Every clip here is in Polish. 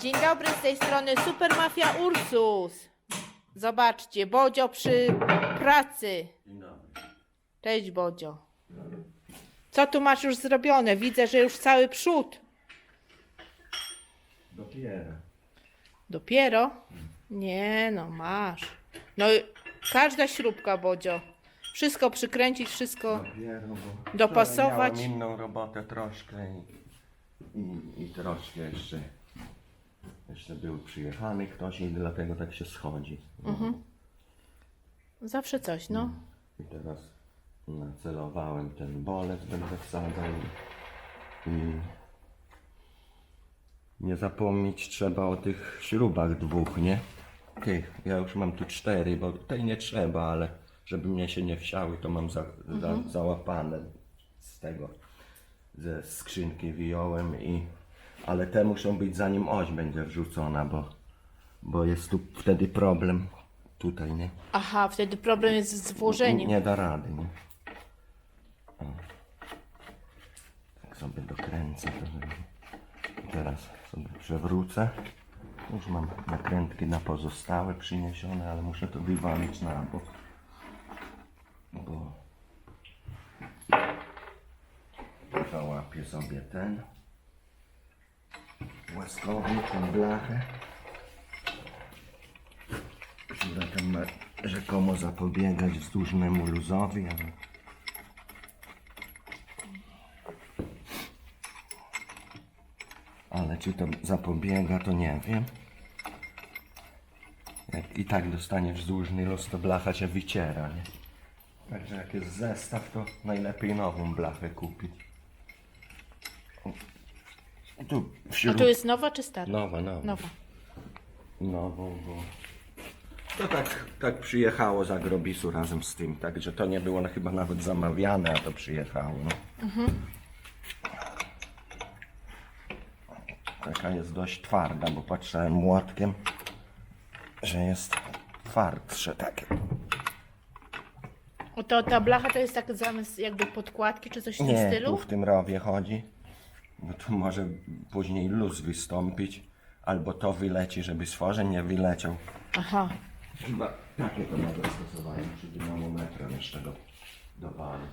Dzień dobry, z tej strony Super Mafia Ursus. Zobaczcie, Bodzio przy pracy. Dzień dobry. Cześć Bodzio. Co tu masz już zrobione? Widzę, że już cały przód. Dopiero. Dopiero? Nie no, masz. No i każda śrubka, Bodzio. Wszystko przykręcić, wszystko. Dopiero, bo Dopasować. Miałem inną robotę troszkę i, i, i troszkę jeszcze, jeszcze był przyjechany ktoś i dlatego tak się schodzi. Zawsze coś, no. I teraz nacelowałem ten bolec, będę wsadzał i, i nie zapomnieć trzeba o tych śrubach dwóch, nie? Tych, ja już mam tu cztery, bo tej nie trzeba, ale żeby mnie się nie wsiały, to mam za, za, załapane z tego, ze skrzynki wyjąłem i ale te muszą być zanim oś będzie wrzucona, bo, bo jest tu wtedy problem tutaj, nie? Aha, wtedy problem jest z włożeniem. Nie da rady, nie? O. Tak sobie dokręcę. To żeby... Teraz sobie przewrócę. Już mam nakrętki na pozostałe przyniesione, ale muszę to wywalić na bok. Bo załapię sobie ten łaskownik, tą blachę która tam ma rzekomo zapobiegać wzdłużnemu luzowi, ale... Ale czy to zapobiega, to nie wiem. Jak i tak dostaniesz wzdłużny luz, to blacha cię wyciera, nie? Także jak jest zestaw, to najlepiej nową blachę kupić. Tu A wśród... to jest nowa czy stara? Nowa, nowa. Nowa. nową, bo to tak, tak przyjechało z agrobisu razem z tym, także to nie było chyba nawet zamawiane, a to przyjechało. No. Taka jest dość twarda, bo patrzyłem młotkiem, że jest twardsze takie. O to ta blacha to jest tak zamiast jakby podkładki czy coś w tym Nie, tu stylu? w tym rowie chodzi, bo tu może później luz wystąpić, albo to wyleci, żeby stworzeń nie wyleciał. Aha. Chyba takie to ma zastosowanie przy dynamometrem jeszcze do, dowalić.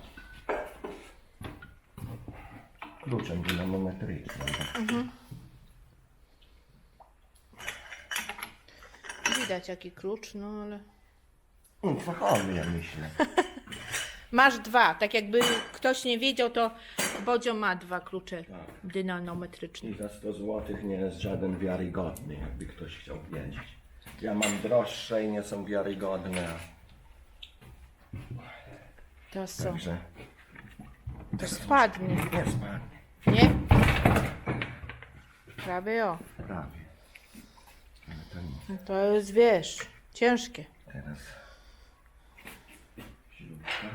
Kluczem dynamometrycznym. Widać jaki klucz, no ale... Mm, Fachowy ja myślę. Masz dwa, tak jakby ktoś nie wiedział, to Bodzio ma dwa klucze dynanometryczne. I za 100 zł nie jest żaden wiarygodny, jakby ktoś chciał wiedzieć. Ja mam droższe i nie są wiarygodne, To są. także To spadnie, nie spadnie. nie? Prawie o. Prawie. Ale to. No To jest, wiesz, ciężkie. Teraz śrubka.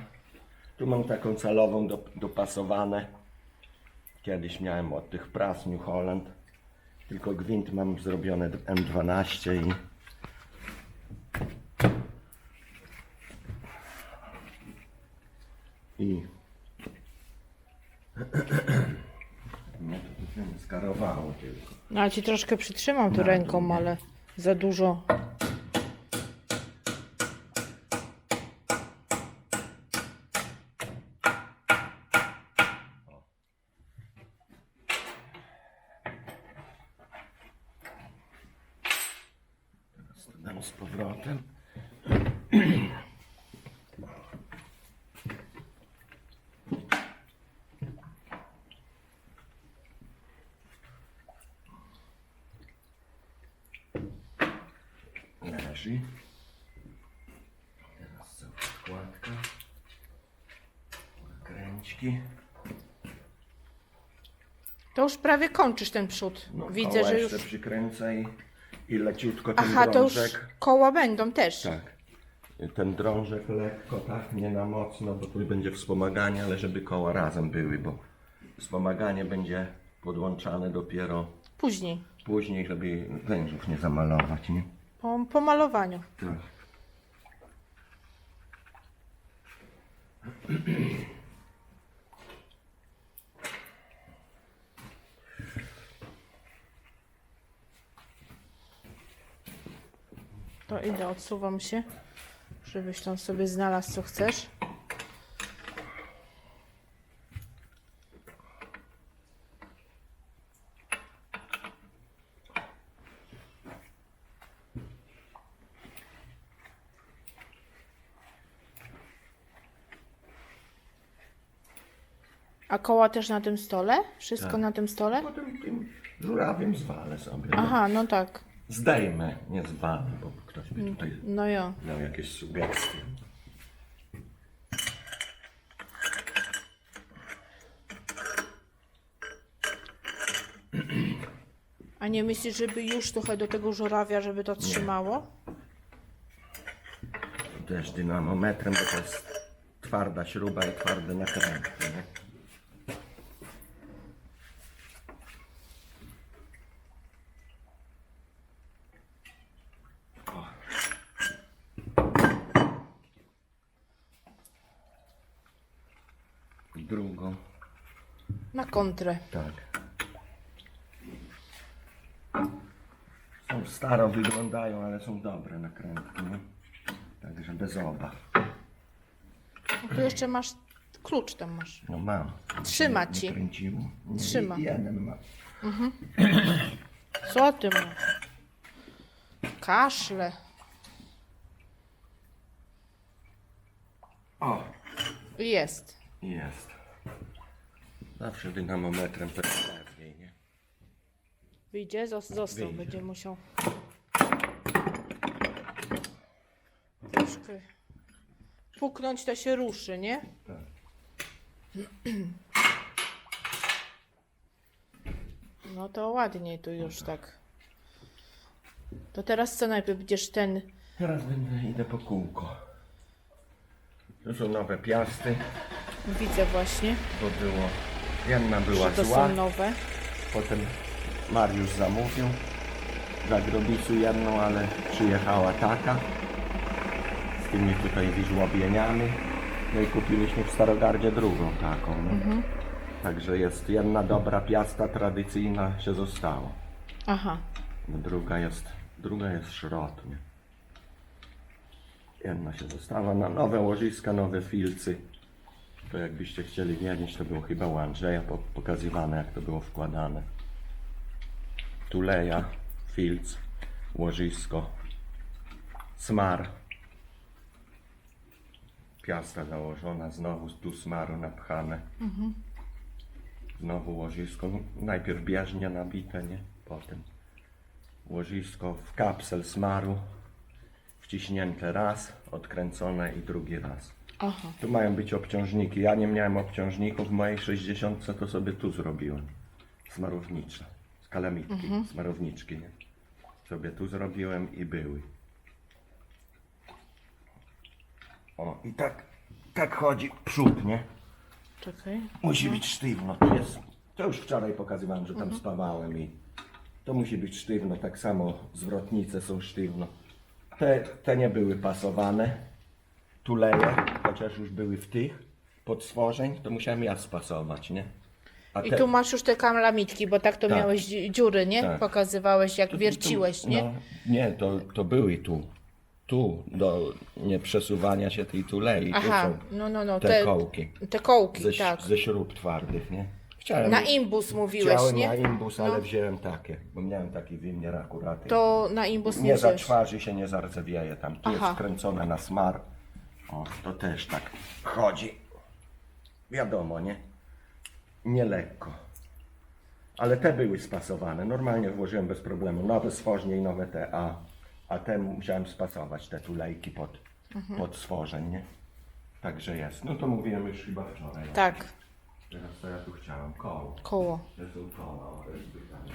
Tu mam taką calową do, dopasowane. Kiedyś miałem od tych pras New Holland. Tylko gwint mam zrobione M12 i i mnie to tu nie skarowało tylko. No ale ci troszkę przytrzymam tu ręką, ale za dużo. Z powrotem. Leży. Teraz cała wkładka. Kręćki. To już prawie kończysz ten przód. Widzę, koła że jeszcze już. przykręcę i, i leciutko ten Aha, to już drążek. koła będą też. Tak. Ten drążek lekko, tak, nie na mocno, bo tu będzie wspomaganie, ale żeby koła razem były, bo wspomaganie będzie podłączane dopiero Później. później, żeby wężów nie zamalować, nie? Po, po malowaniu. Tak. To idę, odsuwam się, żebyś tam sobie znalazł co chcesz. A koła też na tym stole? Wszystko Tak. na tym stole? Potem tym żurawiem zwalę sobie. Aha, no tak. Zdejmę, nie zwalę, bo ktoś by tutaj No jo. miał jakieś sugestie. A nie myślisz, żeby już trochę do tego żurawia, żeby to trzymało? Też dynamometrem, bo to jest twarda śruba i twarde nakrętki, nie? O. Drugą, Na kontrę. tak. Są staro wyglądają, ale są dobre nakrętki, nie? Także bez obaw. No tu jeszcze masz klucz tam masz. No mam. Trzyma Nie ci. kręciło. Nie, Trzyma. Jeden ma. Co ty ma? Kaszle. O, Jest. jest. Zawsze dynamometrem to jest lepiej, nie? Wyjdzie? Zos- Został. Wyjdzie. Będzie musiał. Troszkę. Puknąć to się ruszy, nie? Tak. No to ładniej tu już tak. To teraz co najpierw będziesz ten. Teraz będę idę po kółko. To są nowe piasty, Widzę właśnie, bo było. Jedna była to zła, są nowe. potem Mariusz zamówił za grobicu jedną, ale przyjechała taka z tymi tutaj wiżłobieniami. No i kupiliśmy w Starogardzie drugą taką. No. Także jest jedna dobra piasta tradycyjna się została. Aha. No druga jest, druga jest szrot, nie? Jedna się została na nowe łożyska, nowe filcy. To jakbyście chcieli wiedzieć, to było chyba u Andrzeja po- pokazywane, jak to było wkładane. Tuleja, filc, łożysko, smar. Piasta założona, znowu tu smaru napchane. Znowu łożysko, no, najpierw bieżnie nabite, nie? Potem łożysko w kapsel smaru, wciśnięte raz, odkręcone i drugi raz. Aha. Tu mają być obciążniki. Ja nie miałem obciążników w mojej 60, to sobie tu zrobiłem. Smarownicze. Z kalamitki, smarowniczki, nie? Sobie tu zrobiłem i były. O, i tak, tak chodzi przód, nie? Czekaj. Musi być sztywno. To jest. To już wczoraj pokazywałem, że tam spawałem i to musi być sztywno. Tak samo zwrotnice są sztywno. Te, te nie były pasowane. Tuleje, chociaż już były w tych podstworzeń, to musiałem ja spasować, nie? A I te- tu masz już te kalamitki, bo tak to Tak. miałeś dzi- dziury, nie? Tak. Pokazywałeś jak wierciłeś, nie? No, nie, to, to były tu. Tu, do nieprzesuwania się tej tulei. Aha, tu są no, no, no. te, Te, kołki. te kołki, Ze, tak. ze śrub twardych, nie? Chciałem Na imbus mówiłeś, Chciałem nie? na imbus, ale No. wziąłem takie, bo miałem taki wymiar akurat. To na imbus nie nie wziąłeś. zaczwarzy się, nie zardzewieje tam. Tu Aha. jest skręcone na smar. O, to też tak chodzi. Wiadomo, nie? Nie lekko. Ale te były spasowane. Normalnie włożyłem bez problemu. Nowe stworzenie i nowe te, a, a te musiałem spasować, te tulejki pod, Mhm. pod stworzeń, nie? Także jest. No to mówiłem już chyba wczoraj. Tak, Teraz to ja tu chciałem koło. koło. To są koła, o, to jest pytanie.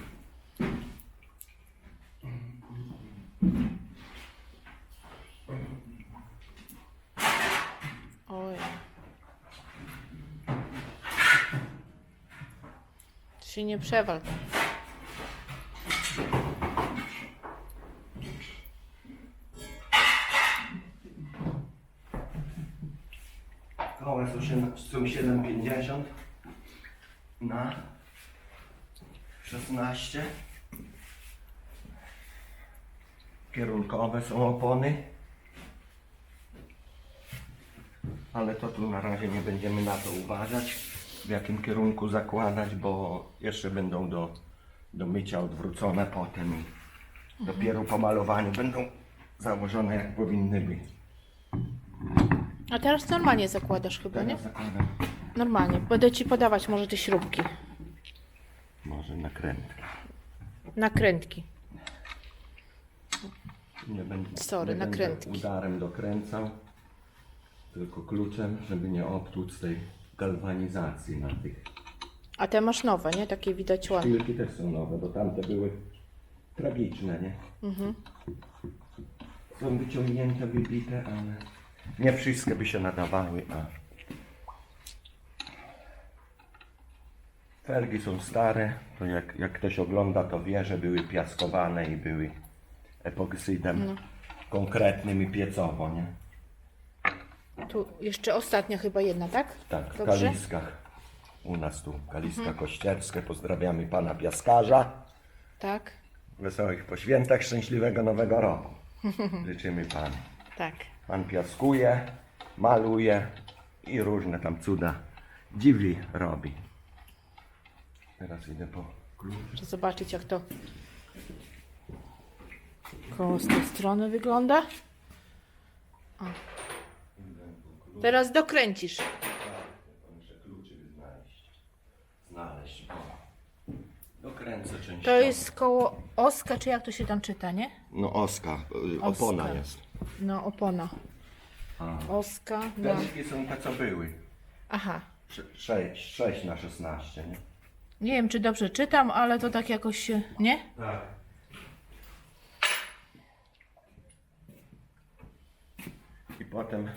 Oj. Ty się nie przewal. Są 7,50 na 16. kierunkowe są opony. Ale to tu na razie nie będziemy na to uważać, w jakim kierunku zakładać, bo jeszcze będą do, do mycia odwrócone potem i dopiero po malowaniu będą założone jak powinny być. A teraz normalnie zakładasz chyba, nie? Teraz zakładam Normalnie. Będę ci podawać może te śrubki. może nakrętkę. Nakrętki. Nie będę, Sorry, nie będę nakrętki. udarem dokręcał, tylko kluczem, żeby nie optuć tej galwanizacji na tych. A te masz nowe, nie? Takie widać ładne. Szpilki też są nowe, bo tamte były tragiczne, nie? Są wyciągnięte, wybite, ale nie wszystkie by się nadawały, a felgi są stare, to jak, jak ktoś ogląda, to wie, że były piaskowane i były epoksydem konkretnym i piecowo, nie? Tu jeszcze ostatnia chyba jedna, tak? Tak, w Dobrze? Kaliskach. U nas tu, Kaliska Kościerskie. Pozdrawiamy pana piaskarza. Tak, Wesołych poświętach, szczęśliwego nowego roku. Życzymy panu. tak. Pan piaskuje, maluje i różne tam cuda dziwi robi. Teraz idę po klucz. Muszę zobaczyć jak to koło z tej strony wygląda. O. Teraz dokręcisz. Muszę kluczyk znaleźć. Znaleźć. O. Dokręcę częściowo. To jest koło oska, czy jak to się tam czyta, nie? No oska, y, opona Oska. jest. No, opona. Oska, no. Deski są te co były. Aha. Sze- Sześć, sześć na 16, nie? Nie wiem, czy dobrze czytam, ale to tak jakoś się... Nie? Tak. I potem,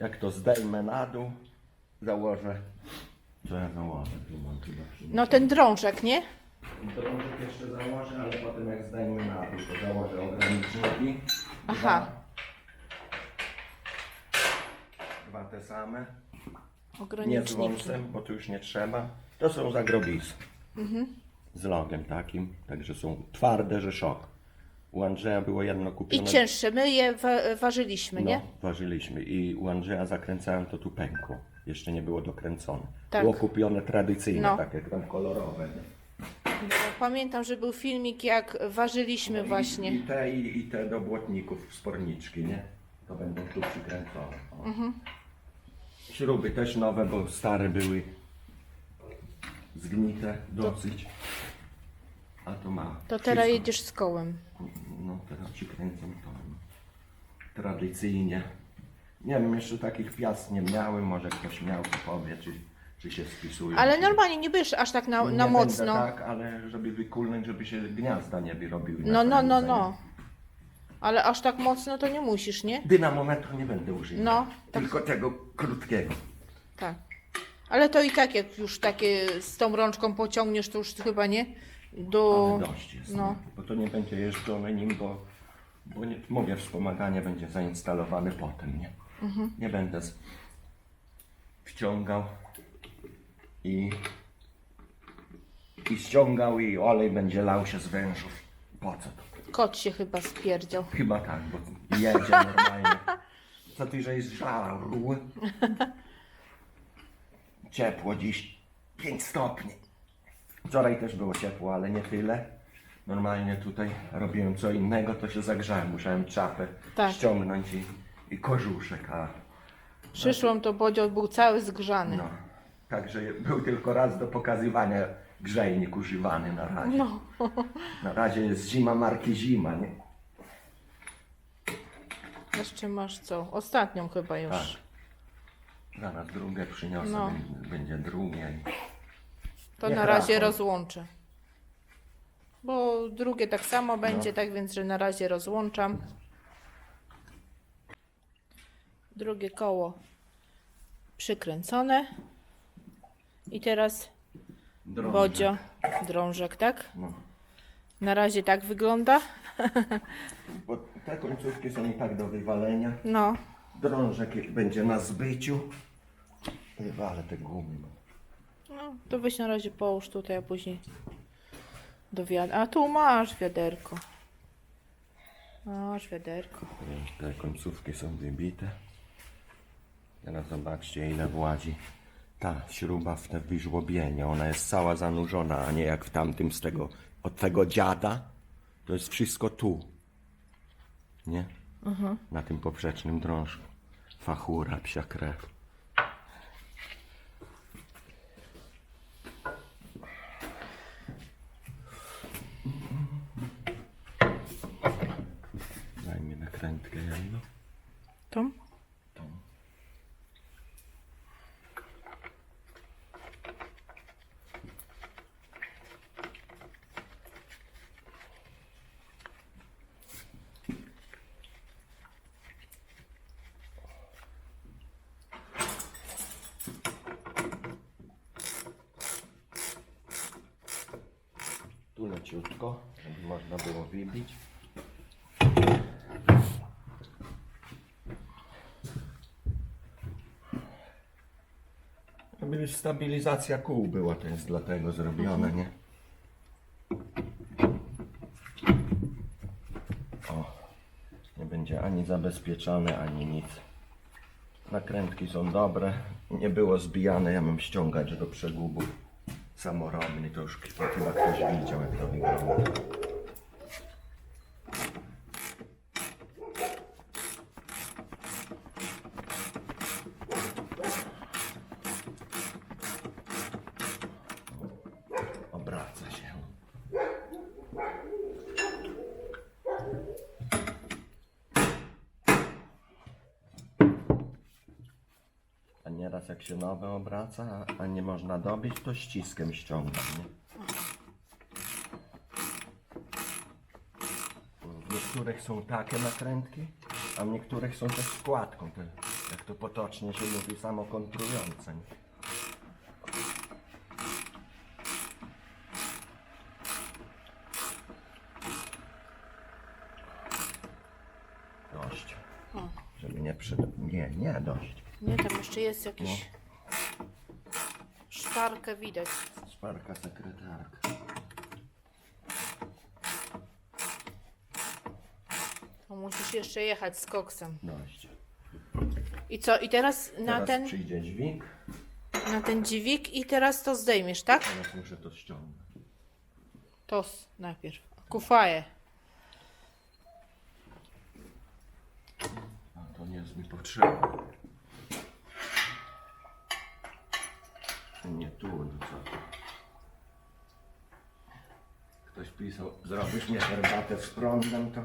jak to zdejmę na dół, założę. Co ja założę? Tu mam chyba No ten drążek, nie? Drążek jeszcze założę, ale potem jak zdejmę na dół, to założę ograniczniki. Aha. Dwa te same. Nie z Ograniczniki. wąsem, bo tu już nie trzeba. To są zagrobisy. Z logiem takim, także są twarde, że szok. U Andrzeja było jedno I kupione. cięższe. My je wa- ważyliśmy, nie? No, ważyliśmy i u Andrzeja zakręcałem to tu pękło. Jeszcze nie było dokręcone. Tak. Było kupione tradycyjne, No. takie tam kolorowe. nie? Bo Pamiętam, że był filmik, jak ważyliśmy właśnie. I, I te, i, i te do błotników, sporniczki, nie? To będą tu przykręcone. O. Mhm. Śruby też nowe, bo stare były zgnite dosyć. A to ma. To teraz wszystko. jedziesz z kołem. No teraz ci kręcę to. Tradycyjnie. Nie wiem, jeszcze takich piast nie miałem, może ktoś miał, to powie, czy, czy się spisują. Ale normalnie nie będziesz aż tak na, Nie na będę mocno. tak, ale żeby wykulnąć, żeby się gniazda nie wyrobiły. na No, no, no, no. Ale aż tak mocno to nie musisz, nie? Dynamometru nie będę używał. No, tak. Tylko tego krótkiego. Tak. Ale to i tak, jak już takie z tą rączką pociągniesz, to już chyba nie. Do. Ale dość jest. no. Bo to nie będzie jeżdżone nim, bo, bo nie, mówię, wspomaganie będzie zainstalowane potem, nie? Mhm. Nie będę z, wciągał i, i ściągał i olej będzie lał się z wężów. Po co to? Kot się chyba spierdział. Chyba tak, bo jedzie normalnie. Co ty, że jest żarł? Ciepło dziś, 5 stopni. Wczoraj też było ciepło, ale nie tyle. Normalnie tutaj robiłem co innego, to się zagrzałem. Musiałem czapę Tak. ściągnąć i, i kożuszek, a Przyszłam, to Bodzio był cały zgrzany. no. Także był tylko raz do pokazywania grzejnik używany na razie. No. Na razie jest zima marki zima, nie? Jeszcze masz co? Ostatnią chyba już. Tak. Zaraz drugie przyniosę, No. będzie, będzie drugie. To Niech na razie rachą. rozłączę. Bo drugie tak samo No. będzie, tak więc, że na razie rozłączam. Drugie koło przykręcone. I teraz Drążek. Bodzio, drążek, tak? No. Na razie tak wygląda. Bo te końcówki są i tak do wywalenia. No, Drążek będzie na zbyciu. Wywalę te gumy. no to weź na razie połóż tutaj, a później do wiad... A tu masz wiaderko. O, szwederko. I Te końcówki są wybite. Teraz zobaczcie ile włazi ta śruba w te wyżłobienie. Ona jest cała zanurzona, a nie jak w tamtym z tego, od tego dziada. To jest wszystko tu. Nie? Na tym poprzecznym drążku. Fachura, psia krew. Daj mi nakrętkę jedną. Tą. Tu leciutko, żeby można było wybić. Żeby stabilizacja kół była, to jest dlatego zrobione, nie? O, nie będzie ani zabezpieczone, ani nic. Nakrętki są dobre, nie było zbijane, ja mam ściągać do przegubów samorobny, to już chyba ktoś widział jak to wygląda. Obraca się. A nieraz jak się nowe obraca, a- nie można dobić, to ściskiem ściągam, nie? W niektórych są takie nakrętki, a w niektórych są też składką, te, jak to potocznie się mówi, samokontrujące. Nie? Dość. Żeby nie przy... Nie, nie, dość. Nie, tam jeszcze jest jakiś... Szparkę widać. Szparka sekretarka. To musisz jeszcze jechać z koksem. Dość. I co? I teraz na Teraz ten, przyjdzie dźwig. na ten dźwig i teraz to zdejmiesz, tak? Teraz muszę to ściągnąć. Tos najpierw. Kufaję. A to nie jest mi potrzebne. Nie tu, no co to. Ktoś pisał, zrobisz mnie herbatę z prądem, to,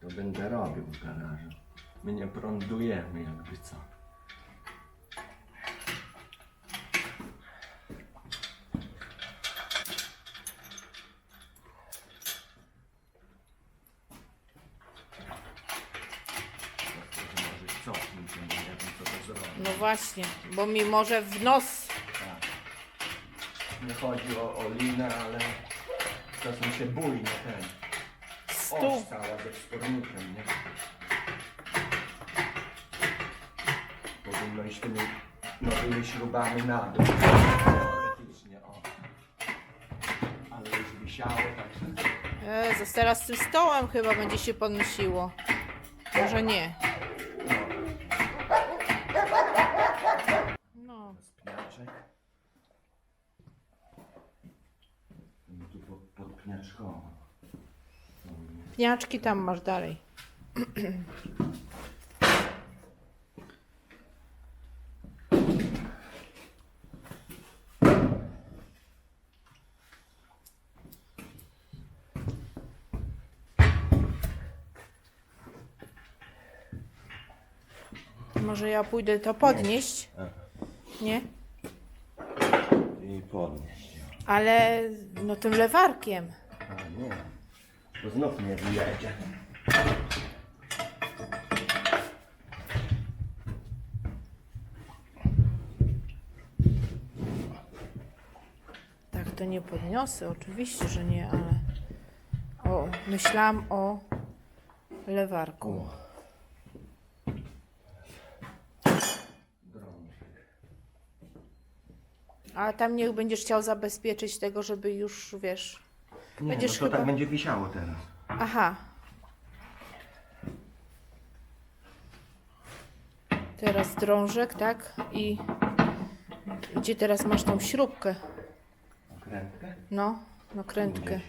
to będę robił w garażu. My nie prądujemy, jakby co. No właśnie, bo mi może w nos. Nie chodzi o, o linę, ale czasem się bujnie ten. Oś cała ze wspornikiem, nie? Powinno iść tymi nowymi śrubami na dół. Teoretycznie, o. Ale już wisiało, także... Jezus, teraz z tym stołem chyba będzie się podnosiło. Może nie. No. Pniaczek. No tu pod, podpniaczkowo. Pniaczki tam masz dalej. Może ja pójdę to podnieść? Nie? I podnieść. Ale no tym lewarkiem. A nie, to znów nie wyjedzie. Tak to nie podniosę, oczywiście, że nie, ale o, myślałam o lewarku. A tam niech będziesz chciał zabezpieczyć tego, żeby już, wiesz... Nie, Będziesz no to tak będzie wisiało teraz. Aha. Teraz drążek, tak? I gdzie teraz masz tą śrubkę? Okrętkę? No, no krętkę.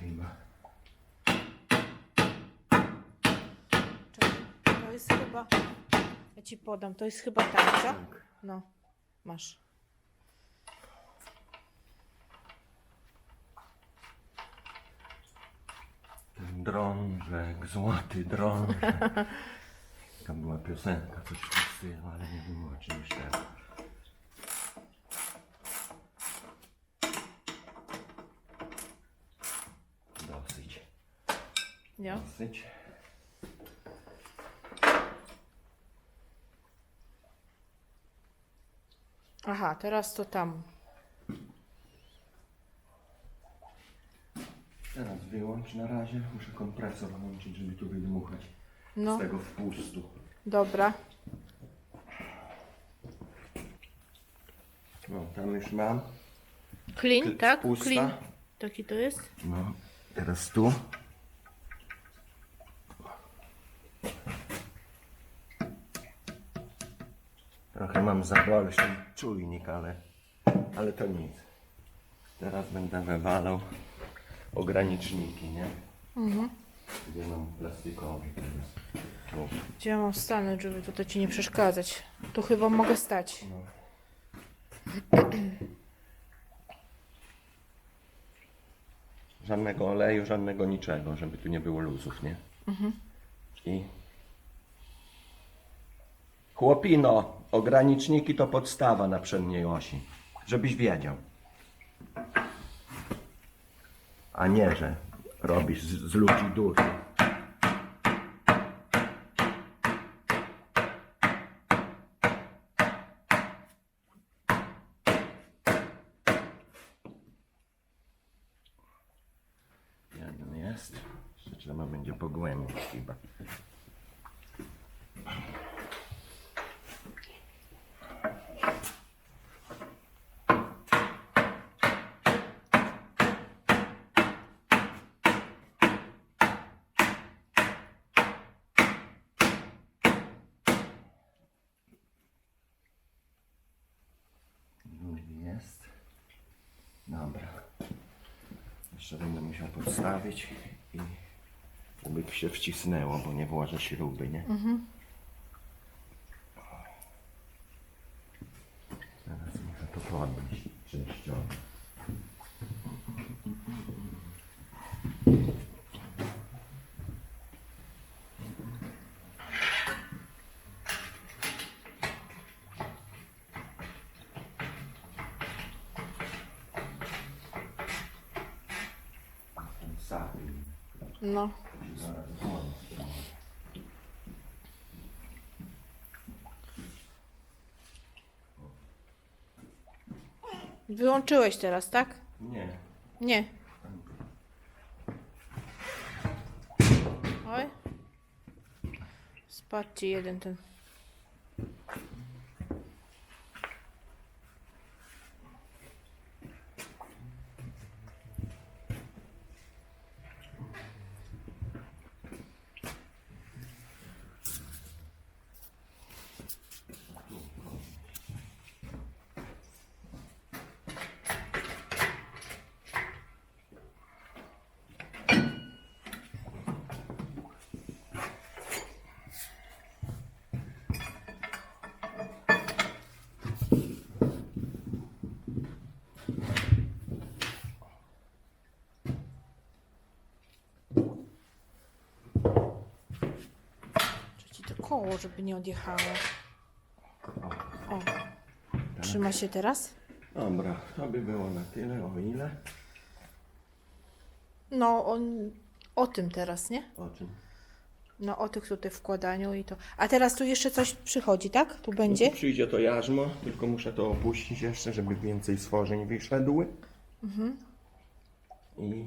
To jest chyba. Ja ci podam, to jest chyba tak. No, masz. Drążek, złoty drążek. Tam była piosenka, coś w stylu, ale nie było teraz. Dosyć, Nie? dosyć. Aha, teraz to tam. Teraz wyłącz na razie. Muszę kompresor włączyć, żeby tu wydmuchać No, z tego wpustu. dobra. No, tam już mam. Clean, Kl- tak? pusta. Clean. Taki to jest? No, teraz tu. Trochę mam zabolszy czujnik, ale, ale to nic. Teraz będę wywalał ograniczniki, nie? Mhm. Gdzie mam plastikowy teraz. Gdzie ja mam stanąć, żeby tutaj ci nie przeszkadzać? Tu chyba mogę stać. No. Żadnego oleju, żadnego niczego, żeby tu nie było luzów, nie? I chłopino, ograniczniki to podstawa na przedniej osi, żebyś wiedział. A nie, że robisz z, z ludzi dużo. Jeden jest. Jeszcze trzeba będzie pogłębić chyba. Drugi jest. Dobra. Jeszcze będę musiał podstawić i żeby się wcisnęło, bo nie włożę śruby, nie? Teraz muszę to podnieść częściowo. Ten sapin. No. Zaraz włączę. Wyłączyłeś teraz, tak? Nie. Nie. Oj. Spadł ci jeden ten. Koło, żeby nie odjechało? O. Trzyma się teraz? Dobra, to by było na tyle, o ile? No, on o tym teraz, nie? O czym? No, o tych tutaj wkładaniu i to. A teraz tu jeszcze coś przychodzi, tak? Tu będzie? tu przyjdzie to jarzmo, tylko muszę to opuścić jeszcze, żeby więcej stworzeń wyszedły. I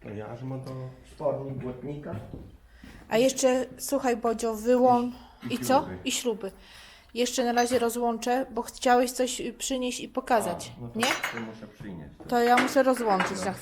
to jarzmo to spornik błotnika. A jeszcze, słuchaj, Bodzio, wyłącz. I I co? śruby. I śruby. Jeszcze na razie rozłączę, bo chciałeś coś przynieść i pokazać, No to, nie? to muszę przynieść. To ja muszę rozłączyć na chwilę.